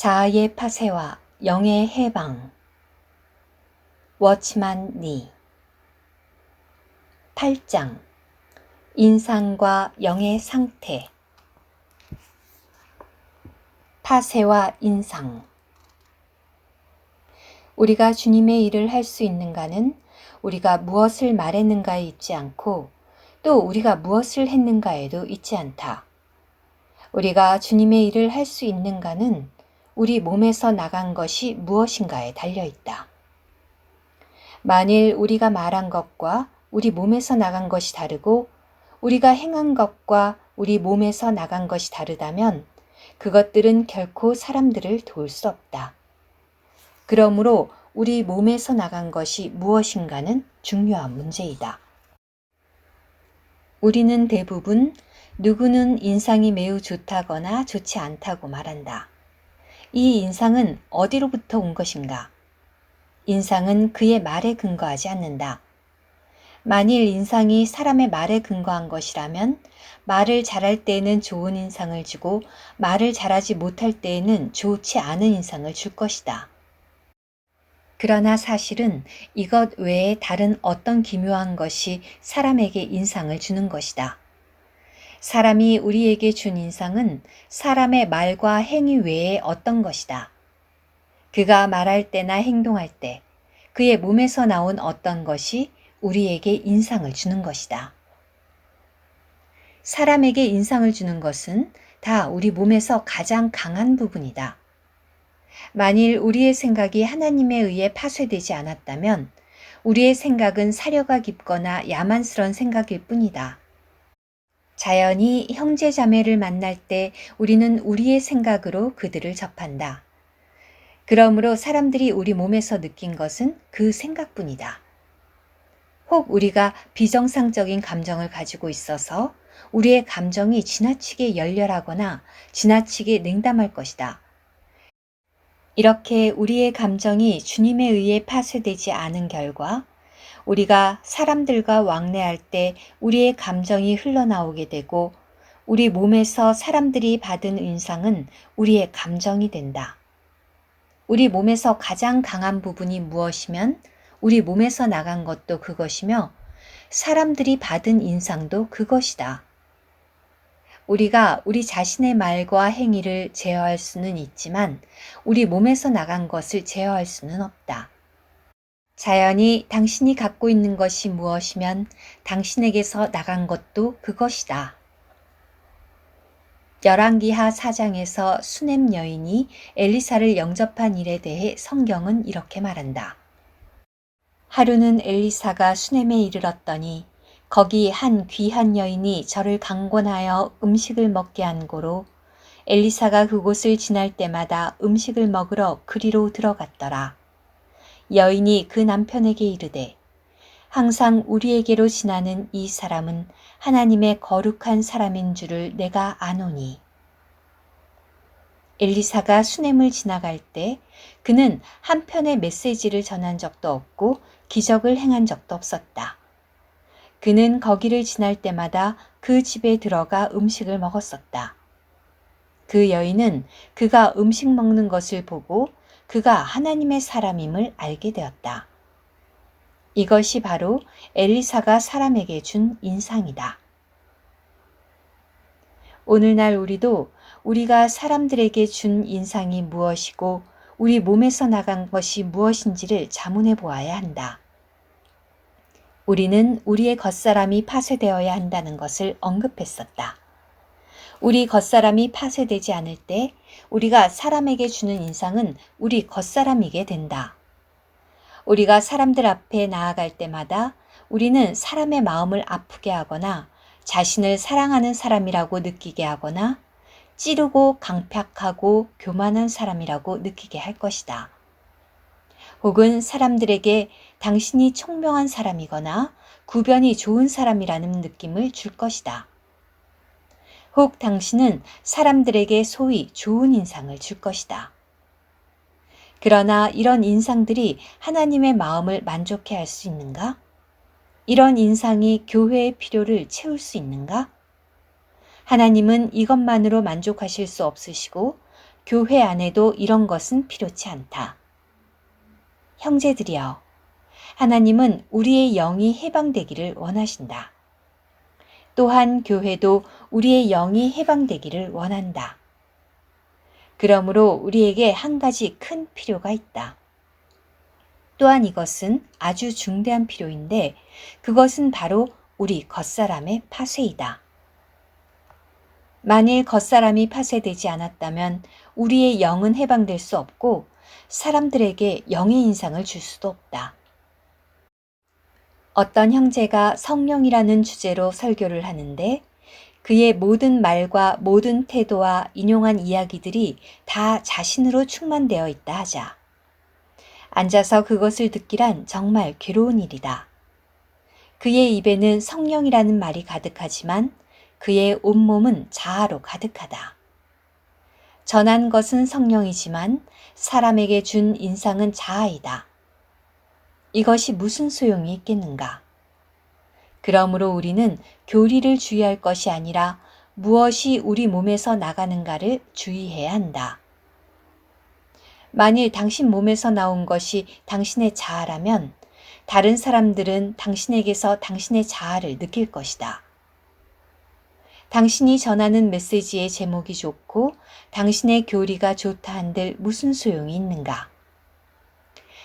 자아의 파쇄와 영의 해방. 워치만 니. 8장. 인상과 영의 상태. 파쇄와 인상. 우리가 주님의 일을 할 수 있는가는 우리가 무엇을 말했는가에 있지 않고 또 우리가 무엇을 했는가에도 있지 않다. 우리가 주님의 일을 할 수 있는가는 우리 몸에서 나간 것이 무엇인가에 달려 있다. 만일 우리가 말한 것과 우리 몸에서 나간 것이 다르고 우리가 행한 것과 우리 몸에서 나간 것이 다르다면 그것들은 결코 사람들을 도울 수 없다. 그러므로 우리 몸에서 나간 것이 무엇인가는 중요한 문제이다. 우리는 대부분 누구는 인상이 매우 좋다거나 좋지 않다고 말한다. 이 인상은 어디로부터 온 것인가? 인상은 그의 말에 근거하지 않는다. 만일 인상이 사람의 말에 근거한 것이라면 말을 잘할 때에는 좋은 인상을 주고 말을 잘하지 못할 때에는 좋지 않은 인상을 줄 것이다. 그러나 사실은 이것 외에 다른 어떤 기묘한 것이 사람에게 인상을 주는 것이다. 사람이 우리에게 준 인상은 사람의 말과 행위 외에 어떤 것이다. 그가 말할 때나 행동할 때 그의 몸에서 나온 어떤 것이 우리에게 인상을 주는 것이다. 사람에게 인상을 주는 것은 다 우리 몸에서 가장 강한 부분이다. 만일 우리의 생각이 하나님에 의해 파쇄되지 않았다면 우리의 생각은 사려가 깊거나 야만스런 생각일 뿐이다. 자연히 형제 자매를 만날 때 우리는 우리의 생각으로 그들을 접한다. 그러므로 사람들이 우리 몸에서 느낀 것은 그 생각뿐이다. 혹 우리가 비정상적인 감정을 가지고 있어서 우리의 감정이 지나치게 열렬하거나 지나치게 냉담할 것이다. 이렇게 우리의 감정이 주님에 의해 파쇄되지 않은 결과 우리가 사람들과 왕래할 때 우리의 감정이 흘러나오게 되고 우리 몸에서 사람들이 받은 인상은 우리의 감정이 된다. 우리 몸에서 가장 강한 부분이 무엇이면 우리 몸에서 나간 것도 그것이며 사람들이 받은 인상도 그것이다. 우리가 우리 자신의 말과 행위를 제어할 수는 있지만 우리 몸에서 나간 것을 제어할 수는 없다. 자연히 당신이 갖고 있는 것이 무엇이면 당신에게서 나간 것도 그것이다. 열왕기하 4장에서 수넴 여인이 엘리사를 영접한 일에 대해 성경은 이렇게 말한다. 하루는 엘리사가 수넴에 이르렀더니 거기 한 귀한 여인이 저를 강권하여 음식을 먹게 한 고로 엘리사가 그곳을 지날 때마다 음식을 먹으러 그리로 들어갔더라. 여인이 그 남편에게 이르되 항상 우리에게로 지나는 이 사람은 하나님의 거룩한 사람인 줄을 내가 아노니. 엘리사가 수넴을 지나갈 때 그는 한 편의 메시지를 전한 적도 없고 기적을 행한 적도 없었다. 그는 거기를 지날 때마다 그 집에 들어가 음식을 먹었었다. 그 여인은 그가 음식 먹는 것을 보고 그가 하나님의 사람임을 알게 되었다. 이것이 바로 엘리사가 사람에게 준 인상이다. 오늘날 우리도 우리가 사람들에게 준 인상이 무엇이고 우리 몸에서 나간 것이 무엇인지를 자문해 보아야 한다. 우리는 우리의 겉사람이 파쇄되어야 한다는 것을 언급했었다. 우리 겉사람이 파쇄되지 않을 때 우리가 사람에게 주는 인상은 우리 겉사람이게 된다. 우리가 사람들 앞에 나아갈 때마다 우리는 사람의 마음을 아프게 하거나 자신을 사랑하는 사람이라고 느끼게 하거나 찌르고 강팍하고 교만한 사람이라고 느끼게 할 것이다. 혹은 사람들에게 당신이 총명한 사람이거나 구변이 좋은 사람이라는 느낌을 줄 것이다. 혹 당신은 사람들에게 소위 좋은 인상을 줄 것이다. 그러나 이런 인상들이 하나님의 마음을 만족해 할 수 있는가? 이런 인상이 교회의 필요를 채울 수 있는가? 하나님은 이것만으로 만족하실 수 없으시고 교회 안에도 이런 것은 필요치 않다. 형제들이여, 하나님은 우리의 영이 해방되기를 원하신다. 또한 교회도 우리의 영이 해방되기를 원한다. 그러므로 우리에게 한 가지 큰 필요가 있다. 또한 이것은 아주 중대한 필요인데 그것은 바로 우리 겉사람의 파쇄이다. 만일 겉사람이 파쇄되지 않았다면 우리의 영은 해방될 수 없고 사람들에게 영의 인상을 줄 수도 없다. 어떤 형제가 성령이라는 주제로 설교를 하는데 그의 모든 말과 모든 태도와 인용한 이야기들이 다 자신으로 충만되어 있다 하자. 앉아서 그것을 듣기란 정말 괴로운 일이다. 그의 입에는 성령이라는 말이 가득하지만 그의 온몸은 자아로 가득하다. 전한 것은 성령이지만 사람에게 준 인상은 자아이다. 이것이 무슨 소용이 있겠는가? 그러므로 우리는 교리를 주의할 것이 아니라 무엇이 우리 몸에서 나가는가를 주의해야 한다. 만일 당신 몸에서 나온 것이 당신의 자아라면 다른 사람들은 당신에게서 당신의 자아를 느낄 것이다. 당신이 전하는 메시지의 제목이 좋고 당신의 교리가 좋다 한들 무슨 소용이 있는가?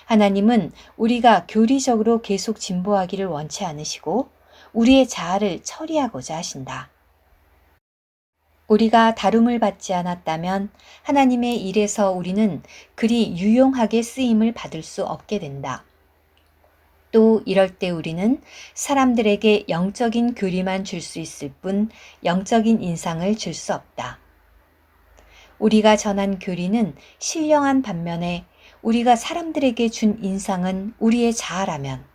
하나님은 우리가 교리적으로 계속 진보하기를 원치 않으시고 우리의 자아를 처리하고자 하신다. 우리가 다룸을 받지 않았다면 하나님의 일에서 우리는 그리 유용하게 쓰임을 받을 수 없게 된다. 또 이럴 때 우리는 사람들에게 영적인 교리만 줄 수 있을 뿐 영적인 인상을 줄 수 없다. 우리가 전한 교리는 신령한 반면에 우리가 사람들에게 준 인상은 우리의 자아라면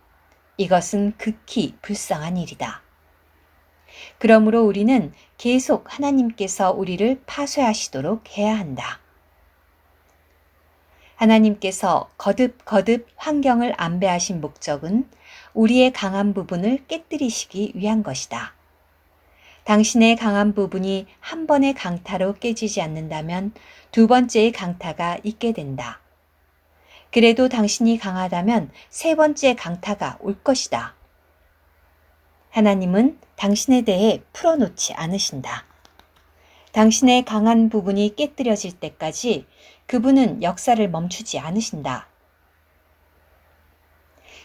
이것은 극히 불쌍한 일이다. 그러므로 우리는 계속 하나님께서 우리를 파쇄하시도록 해야 한다. 하나님께서 거듭거듭 환경을 안배하신 목적은 우리의 강한 부분을 깨뜨리시기 위한 것이다. 당신의 강한 부분이 한 번의 강타로 깨지지 않는다면 두 번째의 강타가 있게 된다. 그래도 당신이 강하다면 세 번째 강타가 올 것이다. 하나님은 당신에 대해 풀어놓지 않으신다. 당신의 강한 부분이 깨뜨려질 때까지 그분은 역사를 멈추지 않으신다.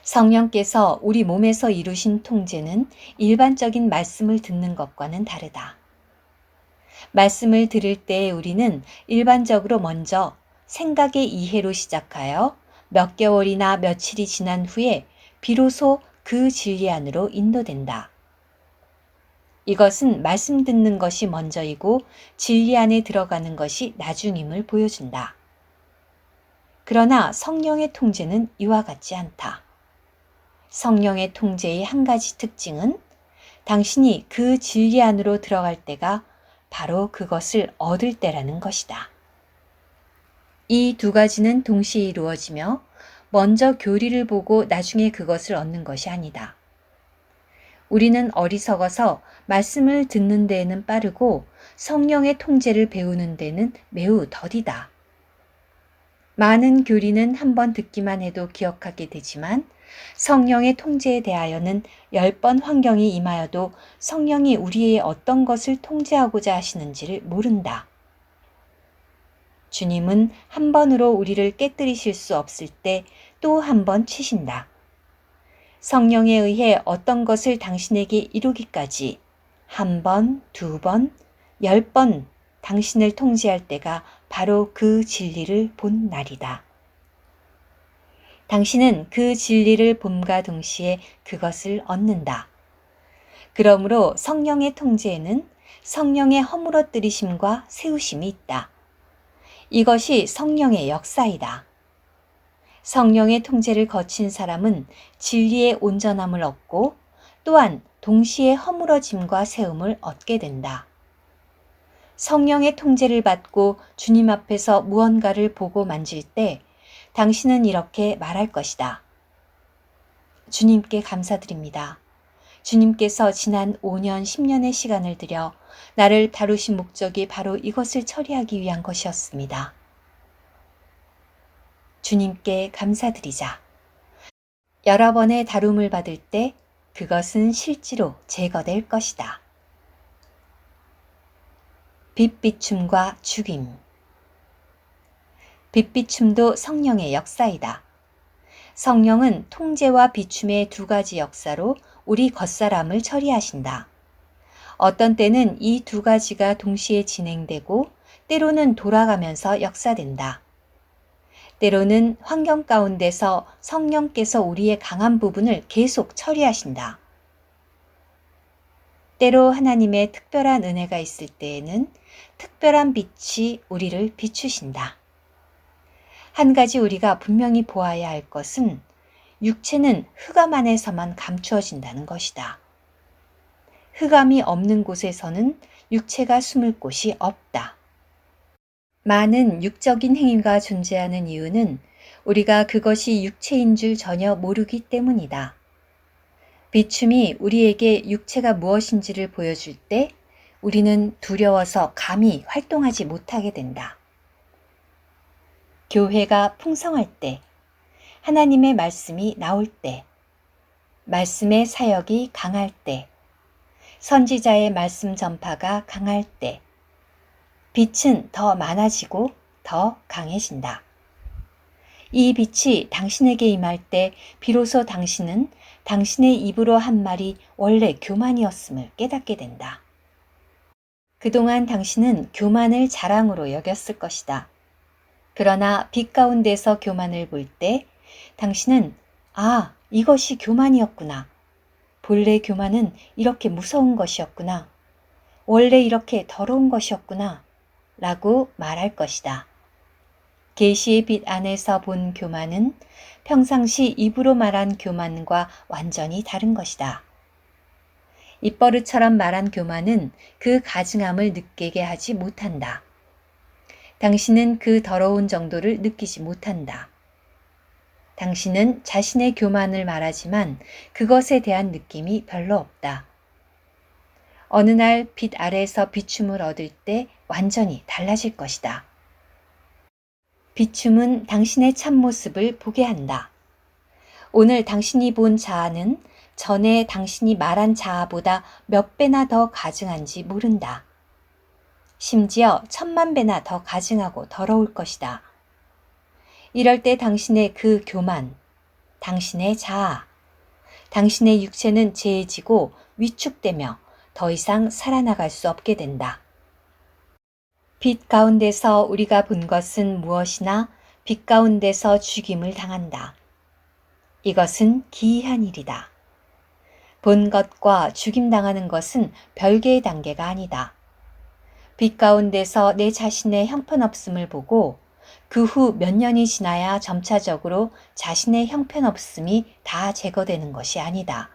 성령께서 우리 몸에서 이루신 통제는 일반적인 말씀을 듣는 것과는 다르다. 말씀을 들을 때 우리는 일반적으로 먼저 생각의 이해로 시작하여 몇 개월이나 며칠이 지난 후에 비로소 그 진리 안으로 인도된다. 이것은 말씀 듣는 것이 먼저이고 진리 안에 들어가는 것이 나중임을 보여준다. 그러나 성령의 통제는 이와 같지 않다. 성령의 통제의 한 가지 특징은 당신이 그 진리 안으로 들어갈 때가 바로 그것을 얻을 때라는 것이다. 이 두 가지는 동시에 이루어지며 먼저 교리를 보고 나중에 그것을 얻는 것이 아니다. 우리는 어리석어서 말씀을 듣는 데에는 빠르고 성령의 통제를 배우는 데는 매우 더디다. 많은 교리는 한 번 듣기만 해도 기억하게 되지만 성령의 통제에 대하여는 열 번 환경이 임하여도 성령이 우리의 어떤 것을 통제하고자 하시는지를 모른다. 주님은 한 번으로 우리를 깨뜨리실 수 없을 때 또 한 번 치신다. 성령에 의해 어떤 것을 당신에게 이루기까지 한 번, 두 번, 열 번 당신을 통제할 때가 바로 그 진리를 본 날이다. 당신은 그 진리를 봄과 동시에 그것을 얻는다. 그러므로 성령의 통제에는 성령의 허물어뜨리심과 세우심이 있다. 이것이 성령의 역사이다. 성령의 통제를 거친 사람은 진리의 온전함을 얻고 또한 동시에 허물어짐과 세움을 얻게 된다. 성령의 통제를 받고 주님 앞에서 무언가를 보고 만질 때 당신은 이렇게 말할 것이다. 주님께 감사드립니다. 주님께서 지난 5년, 10년의 시간을 들여 나를 다루신 목적이 바로 이것을 처리하기 위한 것이었습니다. 주님께 감사드리자. 여러 번의 다룸을 받을 때 그것은 실제로 제거될 것이다. 빛비춤과 죽임 빛비춤도 성령의 역사이다. 성령은 통제와 비춤의 두 가지 역사로 우리 겉사람을 처리하신다. 어떤 때는 이 두 가지가 동시에 진행되고 때로는 돌아가면서 역사된다. 때로는 환경 가운데서 성령께서 우리의 강한 부분을 계속 처리하신다. 때로 하나님의 특별한 은혜가 있을 때에는 특별한 빛이 우리를 비추신다. 한 가지 우리가 분명히 보아야 할 것은 육체는 흑암 안에서만 감추어진다는 것이다. 흑암이 없는 곳에서는 육체가 숨을 곳이 없다. 많은 육적인 행위가 존재하는 이유는 우리가 그것이 육체인 줄 전혀 모르기 때문이다. 비춤이 우리에게 육체가 무엇인지를 보여줄 때 우리는 두려워서 감히 활동하지 못하게 된다. 교회가 풍성할 때, 하나님의 말씀이 나올 때, 말씀의 사역이 강할 때, 선지자의 말씀 전파가 강할 때, 빛은 더 많아지고 더 강해진다. 이 빛이 당신에게 임할 때 비로소 당신은 당신의 입으로 한 말이 원래 교만이었음을 깨닫게 된다. 그동안 당신은 교만을 자랑으로 여겼을 것이다. 그러나 빛 가운데서 교만을 볼 때 당신은 아, 이것이 교만이었구나. 본래 교만은 이렇게 무서운 것이었구나. 원래 이렇게 더러운 것이었구나. 라고 말할 것이다. 계시의 빛 안에서 본 교만은 평상시 입으로 말한 교만과 완전히 다른 것이다. 입버릇처럼 말한 교만은 그 가증함을 느끼게 하지 못한다. 당신은 그 더러운 정도를 느끼지 못한다. 당신은 자신의 교만을 말하지만 그것에 대한 느낌이 별로 없다. 어느 날 빛 아래에서 비춤을 얻을 때 완전히 달라질 것이다. 비춤은 당신의 참모습을 보게 한다. 오늘 당신이 본 자아는 전에 당신이 말한 자아보다 몇 배나 더 가증한지 모른다. 심지어 천만 배나 더 가증하고 더러울 것이다. 이럴 때 당신의 그 교만, 당신의 자아, 당신의 육체는 재해지고 위축되며 더 이상 살아나갈 수 없게 된다. 빛 가운데서 우리가 본 것은 무엇이나 빛 가운데서 죽임을 당한다. 이것은 기이한 일이다. 본 것과 죽임당하는 것은 별개의 단계가 아니다. 빛 가운데서 내 자신의 형편없음을 보고 그 후 몇 년이 지나야 점차적으로 자신의 형편없음이 다 제거되는 것이 아니다.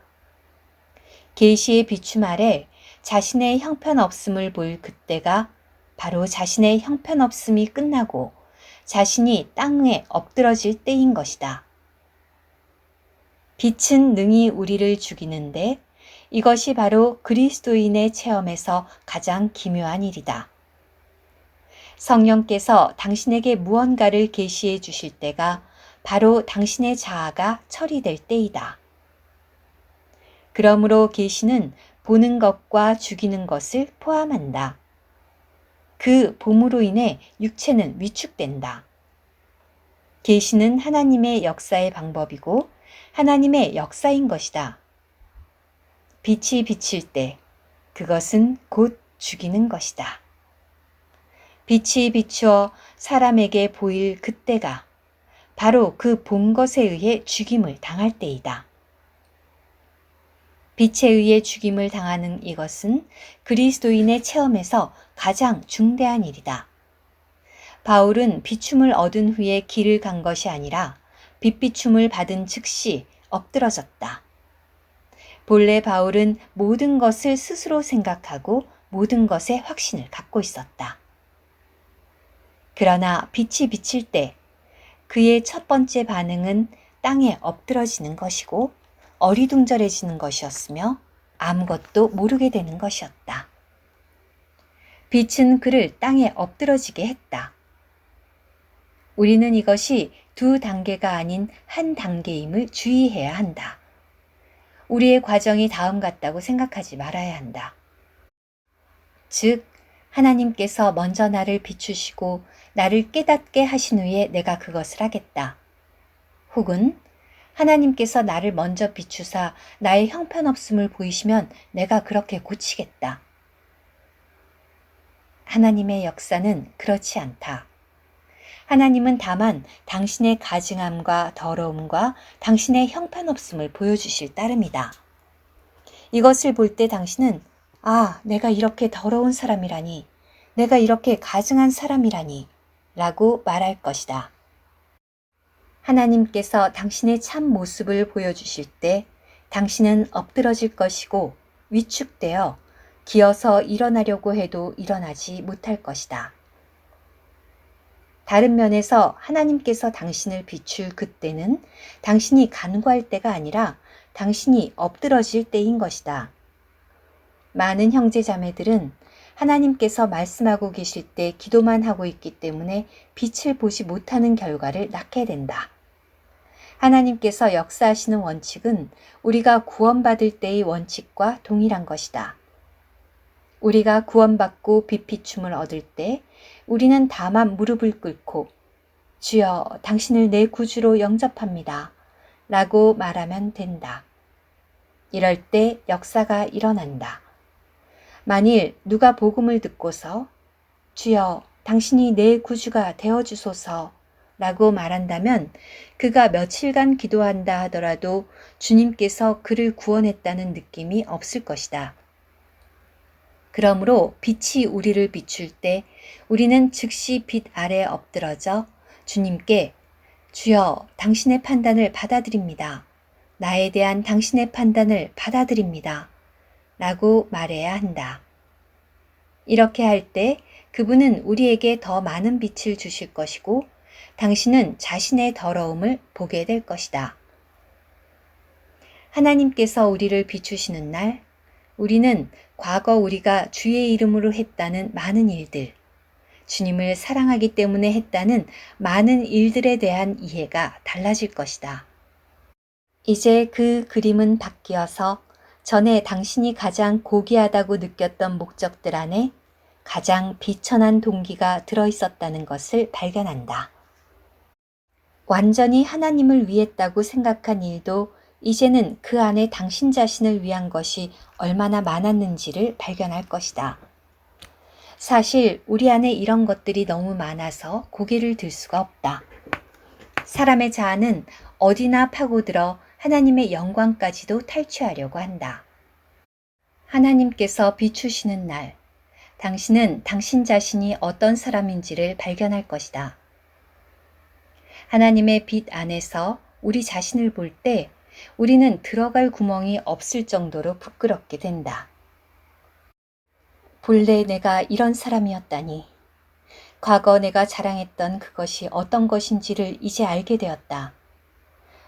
계시의 비춤 아래 자신의 형편없음을 볼 그때가 바로 자신의 형편없음이 끝나고 자신이 땅에 엎드러질 때인 것이다. 빛은 능히 우리를 죽이는데 이것이 바로 그리스도인의 체험에서 가장 기묘한 일이다. 성령께서 당신에게 무언가를 계시해 주실 때가 바로 당신의 자아가 처리될 때이다. 그러므로 계시는 보는 것과 죽이는 것을 포함한다. 그 봄으로 인해 육체는 위축된다. 계시는 하나님의 역사의 방법이고 하나님의 역사인 것이다. 빛이 비칠 때 그것은 곧 죽이는 것이다. 빛이 비추어 사람에게 보일 그때가 바로 그 본 것에 의해 죽임을 당할 때이다. 빛에 의해 죽임을 당하는 이것은 그리스도인의 체험에서 가장 중대한 일이다. 바울은 비춤을 얻은 후에 길을 간 것이 아니라 빛비춤을 받은 즉시 엎드러졌다. 본래 바울은 모든 것을 스스로 생각하고 모든 것에 확신을 갖고 있었다. 그러나 빛이 비칠 때 그의 첫 번째 반응은 땅에 엎드러지는 것이고 어리둥절해지는 것이었으며 아무것도 모르게 되는 것이었다. 빛은 그를 땅에 엎드러지게 했다. 우리는 이것이 두 단계가 아닌 한 단계임을 주의해야 한다. 우리의 과정이 다음 같다고 생각하지 말아야 한다. 즉, 하나님께서 먼저 나를 비추시고 나를 깨닫게 하신 후에 내가 그것을 하겠다. 혹은 하나님께서 나를 먼저 비추사 나의 형편없음을 보이시면 내가 그렇게 고치겠다. 하나님의 역사는 그렇지 않다. 하나님은 다만 당신의 가증함과 더러움과 당신의 형편없음을 보여주실 따름이다. 이것을 볼 때 당신은 아, 내가 이렇게 더러운 사람이라니, 내가 이렇게 가증한 사람이라니, 라고 말할 것이다. 하나님께서 당신의 참 모습을 보여주실 때 당신은 엎드러질 것이고 위축되어 기어서 일어나려고 해도 일어나지 못할 것이다. 다른 면에서 하나님께서 당신을 비출 그때는 당신이 간구할 때가 아니라 당신이 엎드러질 때인 것이다. 많은 형제 자매들은 하나님께서 말씀하고 계실 때 기도만 하고 있기 때문에 빛을 보지 못하는 결과를 낳게 된다. 하나님께서 역사하시는 원칙은 우리가 구원받을 때의 원칙과 동일한 것이다. 우리가 구원받고 빛비춤을 얻을 때 우리는 다만 무릎을 꿇고 주여 당신을 내 구주로 영접합니다. 라고 말하면 된다. 이럴 때 역사가 일어난다. 만일 누가 복음을 듣고서 주여 당신이 내 구주가 되어 주소서 라고 말한다면 그가 며칠간 기도한다 하더라도 주님께서 그를 구원했다는 느낌이 없을 것이다. 그러므로 빛이 우리를 비출 때 우리는 즉시 빛 아래 엎드러져 주님께 주여 당신의 판단을 받아들입니다. 나에 대한 당신의 판단을 받아들입니다. 라고 말해야 한다. 이렇게 할 때 그분은 우리에게 더 많은 빛을 주실 것이고 당신은 자신의 더러움을 보게 될 것이다. 하나님께서 우리를 비추시는 날, 우리는 과거 우리가 주의 이름으로 했다는 많은 일들, 주님을 사랑하기 때문에 했다는 많은 일들에 대한 이해가 달라질 것이다. 이제 그 그림은 바뀌어서 전에 당신이 가장 고귀하다고 느꼈던 목적들 안에 가장 비천한 동기가 들어 있었다는 것을 발견한다. 완전히 하나님을 위했다고 생각한 일도 이제는 그 안에 당신 자신을 위한 것이 얼마나 많았는지를 발견할 것이다. 사실 우리 안에 이런 것들이 너무 많아서 고개를 들 수가 없다. 사람의 자아는 어디나 파고들어 하나님의 영광까지도 탈취하려고 한다. 하나님께서 비추시는 날, 당신은 당신 자신이 어떤 사람인지를 발견할 것이다. 하나님의 빛 안에서 우리 자신을 볼 때 우리는 들어갈 구멍이 없을 정도로 부끄럽게 된다. 본래 내가 이런 사람이었다니. 과거 내가 자랑했던 그것이 어떤 것인지를 이제 알게 되었다.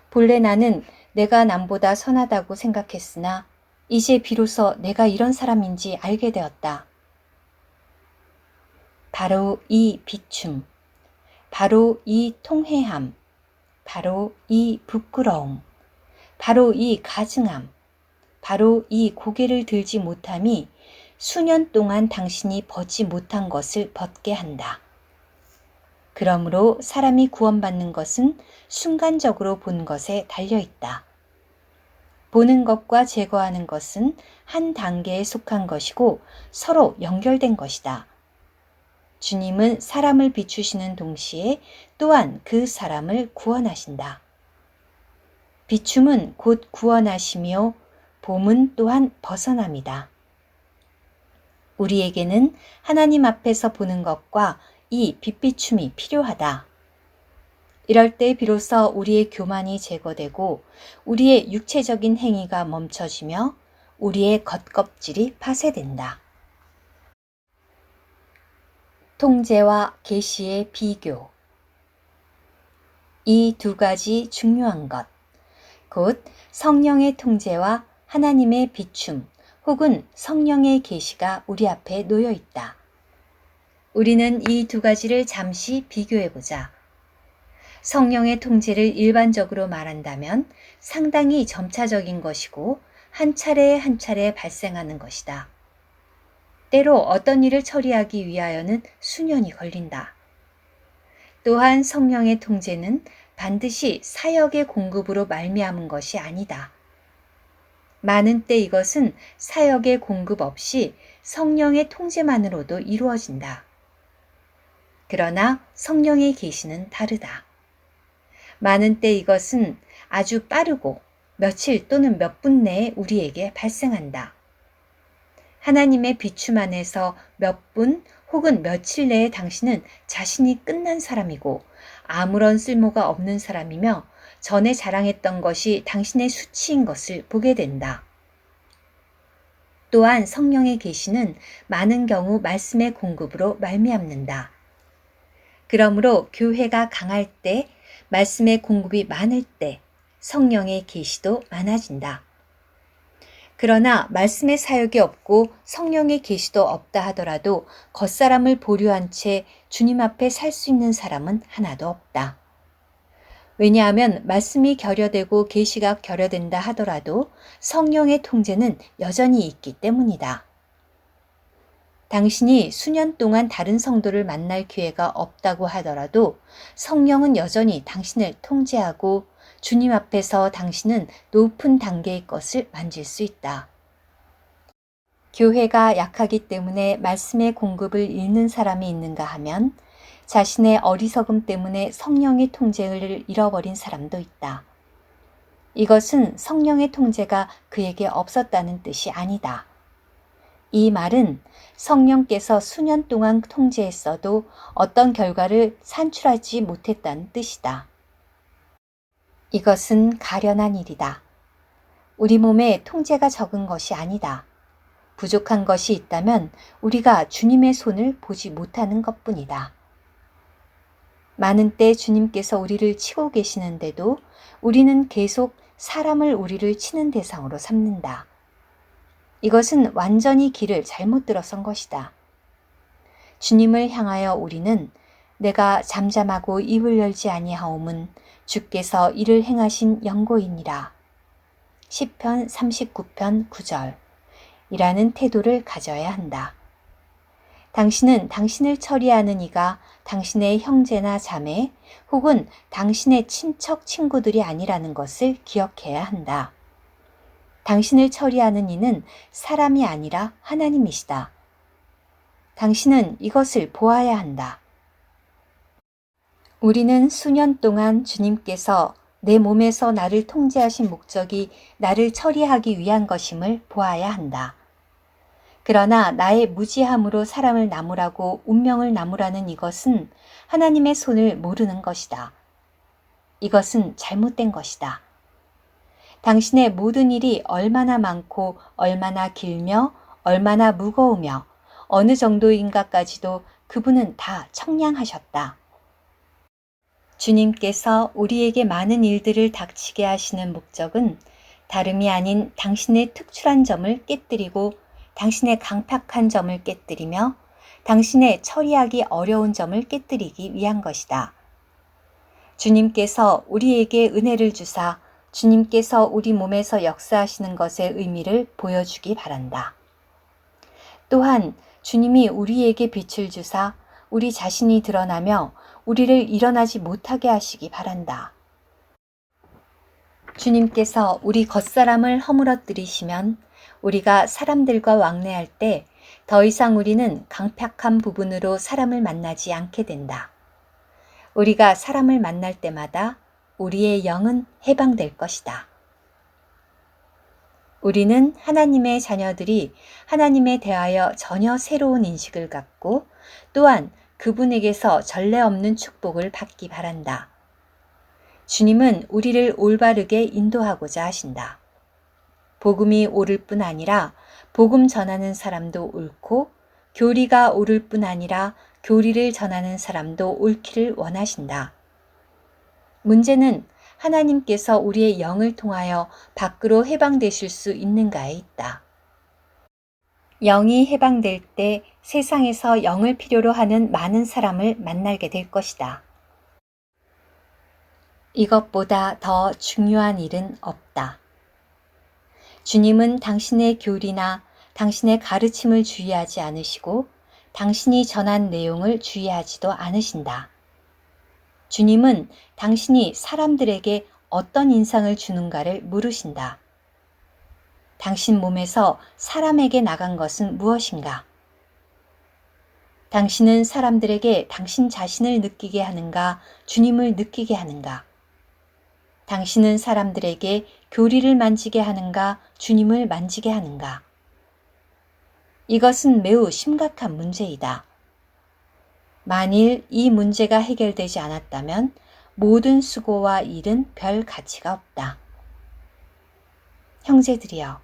본래 나는 내가 남보다 선하다고 생각했으나 이제 비로소 내가 이런 사람인지 알게 되었다. 바로 이 비춤, 바로 이 통회함, 바로 이 부끄러움, 바로 이 가증함, 바로 이 고개를 들지 못함이 수년 동안 당신이 벗지 못한 것을 벗게 한다. 그러므로 사람이 구원받는 것은 순간적으로 본 것에 달려 있다. 보는 것과 제거하는 것은 한 단계에 속한 것이고 서로 연결된 것이다. 주님은 사람을 비추시는 동시에 또한 그 사람을 구원하신다. 비춤은 곧 구원하시며 봄은 또한 벗어남이다. 우리에게는 하나님 앞에서 보는 것과 이 빛비춤이 필요하다. 이럴 때 비로소 우리의 교만이 제거되고 우리의 육체적인 행위가 멈춰지며 우리의 겉껍질이 파쇄된다. 통제와 계시의 비교 이 두 가지 중요한 것, 곧 성령의 통제와 하나님의 비춤 혹은 성령의 계시가 우리 앞에 놓여 있다. 우리는 이 두 가지를 잠시 비교해 보자. 성령의 통제를 일반적으로 말한다면 상당히 점차적인 것이고 한 차례 한 차례 발생하는 것이다. 때로 어떤 일을 처리하기 위하여는 수년이 걸린다. 또한 성령의 통제는 반드시 사역의 공급으로 말미암은 것이 아니다. 많은 때 이것은 사역의 공급 없이 성령의 통제만으로도 이루어진다. 그러나 성령의 계시는 다르다. 많은 때 이것은 아주 빠르고 며칠 또는 몇 분 내에 우리에게 발생한다. 하나님의 비춤 안에서 몇 분 혹은 며칠 내에 당신은 자신이 끝난 사람이고 아무런 쓸모가 없는 사람이며 전에 자랑했던 것이 당신의 수치인 것을 보게 된다. 또한 성령의 계시는 많은 경우 말씀의 공급으로 말미암는다. 그러므로 교회가 강할 때, 말씀의 공급이 많을 때 성령의 계시도 많아진다. 그러나 말씀의 사역이 없고 성령의 계시도 없다 하더라도 겉사람을 보류한 채 주님 앞에 살 수 있는 사람은 하나도 없다. 왜냐하면 말씀이 결여되고 계시가 결여된다 하더라도 성령의 통제는 여전히 있기 때문이다. 당신이 수년 동안 다른 성도를 만날 기회가 없다고 하더라도 성령은 여전히 당신을 통제하고 주님 앞에서 당신은 높은 단계의 것을 만질 수 있다. 교회가 약하기 때문에 말씀의 공급을 잃는 사람이 있는가 하면 자신의 어리석음 때문에 성령의 통제를 잃어버린 사람도 있다. 이것은 성령의 통제가 그에게 없었다는 뜻이 아니다. 이 말은 성령께서 수년 동안 통제했어도 어떤 결과를 산출하지 못했다는 뜻이다. 이것은 가련한 일이다. 우리 몸에 통제가 적은 것이 아니다. 부족한 것이 있다면 우리가 주님의 손을 보지 못하는 것 뿐이다. 많은 때 주님께서 우리를 치고 계시는데도 우리는 계속 사람을 우리를 치는 대상으로 삼는다. 이것은 완전히 길을 잘못 들어선 것이다. 주님을 향하여 우리는 내가 잠잠하고 입을 열지 아니하옴은 주께서 이를 행하신 영고이니라. 10편 39편 9절 이라는 태도를 가져야 한다. 당신은 당신을 처리하는 이가 당신의 형제나 자매 혹은 당신의 친척 친구들이 아니라는 것을 기억해야 한다. 당신을 처리하는 이는 사람이 아니라 하나님이시다. 당신은 이것을 보아야 한다. 우리는 수년 동안 주님께서 내 몸에서 나를 통제하신 목적이 나를 처리하기 위한 것임을 보아야 한다. 그러나 나의 무지함으로 사람을 나무라고 운명을 나무라는 이것은 하나님의 손을 모르는 것이다. 이것은 잘못된 것이다. 당신의 모든 일이 얼마나 많고 얼마나 길며 얼마나 무거우며 어느 정도인가까지도 그분은 다 청량하셨다. 주님께서 우리에게 많은 일들을 닥치게 하시는 목적은 다름이 아닌 당신의 특출한 점을 깨뜨리고 당신의 강팍한 점을 깨뜨리며 당신의 처리하기 어려운 점을 깨뜨리기 위한 것이다. 주님께서 우리에게 은혜를 주사 주님께서 우리 몸에서 역사하시는 것의 의미를 보여주기 바란다. 또한 주님이 우리에게 빛을 주사 우리 자신이 드러나며 우리를 일어나지 못하게 하시기 바란다. 주님께서 우리 겉사람을 허물어뜨리시면 우리가 사람들과 왕래할 때 더 이상 우리는 강팍한 부분으로 사람을 만나지 않게 된다. 우리가 사람을 만날 때마다 우리의 영은 해방될 것이다. 우리는 하나님의 자녀들이 하나님에 대하여 전혀 새로운 인식을 갖고 또한 그분에게서 전례 없는 축복을 받기 바란다. 주님은 우리를 올바르게 인도하고자 하신다. 복음이 옳을 뿐 아니라 복음 전하는 사람도 옳고 교리가 옳을 뿐 아니라 교리를 전하는 사람도 옳기를 원하신다. 문제는 하나님께서 우리의 영을 통하여 밖으로 해방되실 수 있는가에 있다. 영이 해방될 때 세상에서 영을 필요로 하는 많은 사람을 만나게 될 것이다. 이것보다 더 중요한 일은 없다. 주님은 당신의 교리나 당신의 가르침을 주의하지 않으시고 당신이 전한 내용을 주의하지도 않으신다. 주님은 당신이 사람들에게 어떤 인상을 주는가를 물으신다. 당신 몸에서 사람에게 나간 것은 무엇인가? 당신은 사람들에게 당신 자신을 느끼게 하는가, 주님을 느끼게 하는가? 당신은 사람들에게 교리를 만지게 하는가, 주님을 만지게 하는가? 이것은 매우 심각한 문제이다. 만일 이 문제가 해결되지 않았다면 모든 수고와 일은 별 가치가 없다. 형제들이여,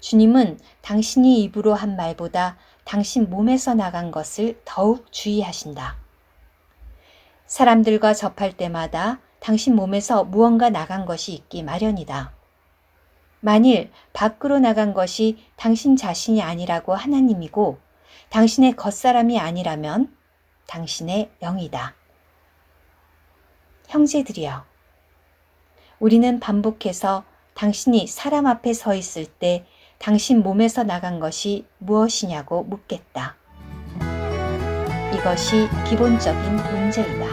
주님은 당신이 입으로 한 말보다 당신 몸에서 나간 것을 더욱 주의하신다. 사람들과 접할 때마다 당신 몸에서 무언가 나간 것이 있기 마련이다. 만일 밖으로 나간 것이 당신 자신이 아니라고 하나님이고 당신의 겉사람이 아니라면 당신의 영이다. 형제들이여, 우리는 반복해서 당신이 사람 앞에 서 있을 때 당신 몸에서 나간 것이 무엇이냐고 묻겠다. 이것이 기본적인 문제이다.